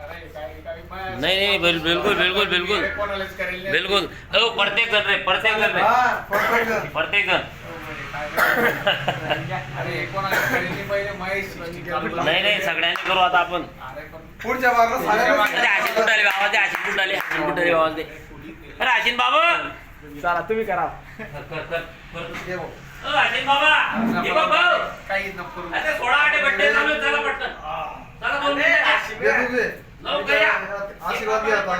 नाही नाही बिल- बिलकुल बिलकुल बिलकुल. बिलकुल हो प्रत्येक जण रे प्रत्येक जण रे हा. प्रत्येक जण करेल नाही पहिले महेश नाही नाही सगळ्यांनी करू आता आपण पुढच्या आशिन कुठाले आवाज दे आशिन आशिन आवाज दे अरे आशिन बाबा चला तुम्ही करा कर कर कर कर. हे आशिन बाबा हे. काही करू. सोळा आठे बड्डे चालू पटकन चला आशीर्वाद घे आता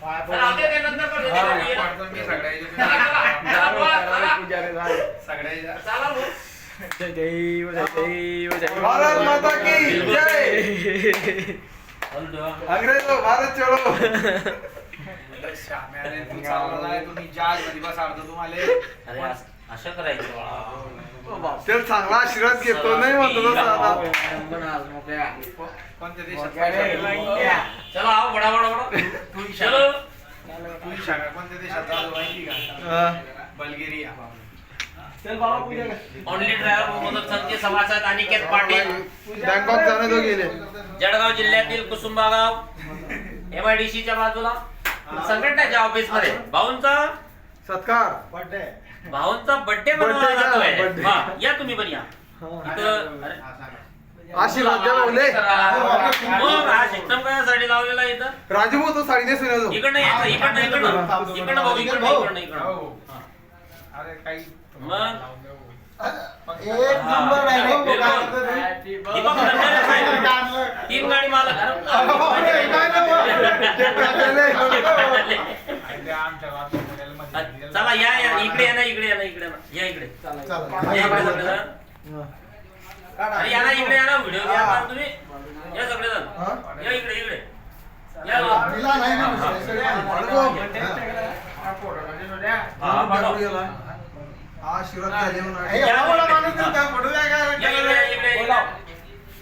हा, देव जय देव जय भारत माता की जय. अंग्रेजो भारत चलो श्याम्या रे, तू चालला नाही, तुम्ही तुम्हाला. असं- करायचं बाळा. ते चांगला आशीर्वाद घेतो नाही म्हणतो? चला आओ बडा बडा बडा तू चलो. तू सांगा कोणत्या देशात माहिती का? हा. बल्गेरिया. चल बाबा पूजा कर. ओनली ड्रायव्हर मोदक संघचे सभासद अनिकेत पाटील. बँकॉक जाणे तो गेले. जळगाव जिल्ह्यातील कुसुंबा गाव एमआयडीसी च्या बाजूला. संघटनेच्या ऑफिसमध्ये. भाऊंचा. सत्कार. भाऊंचा बर्थडे Birthday मनवला का? जातोय. Birthday. हा, या तुम्ही पण या. हा. इथं अरे. मग हा शिक्षण लावलेला आहे इथं. राजू भाऊ तो साडी नेसून येतो इकडनं यायचं इकडनं इकडनं. इकडनं भाऊ इकडनं इकडनं हो. एक नंबर. दीपक. तीन गाडी मालक इकडे या ना इकडे या ना इकडे. या ना. या इकडे या इकडे सगळेजण. अरे या ना इकडे या ना व्हिडिओ घ्या तुम्ही. या सगळेजण. या इकडे इकडे. या हा, पाठव. आशीर्वाद झाले म्हणून. या इकडे. या इकडे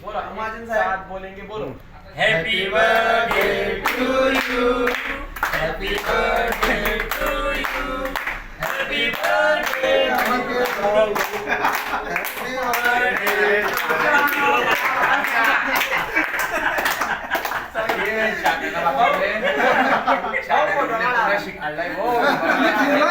बोला. बोलेंगे बोलो. Happy birthday to Siya, kaya kapatid. Siya, kaya kapatid. Siya, kaya kapatid.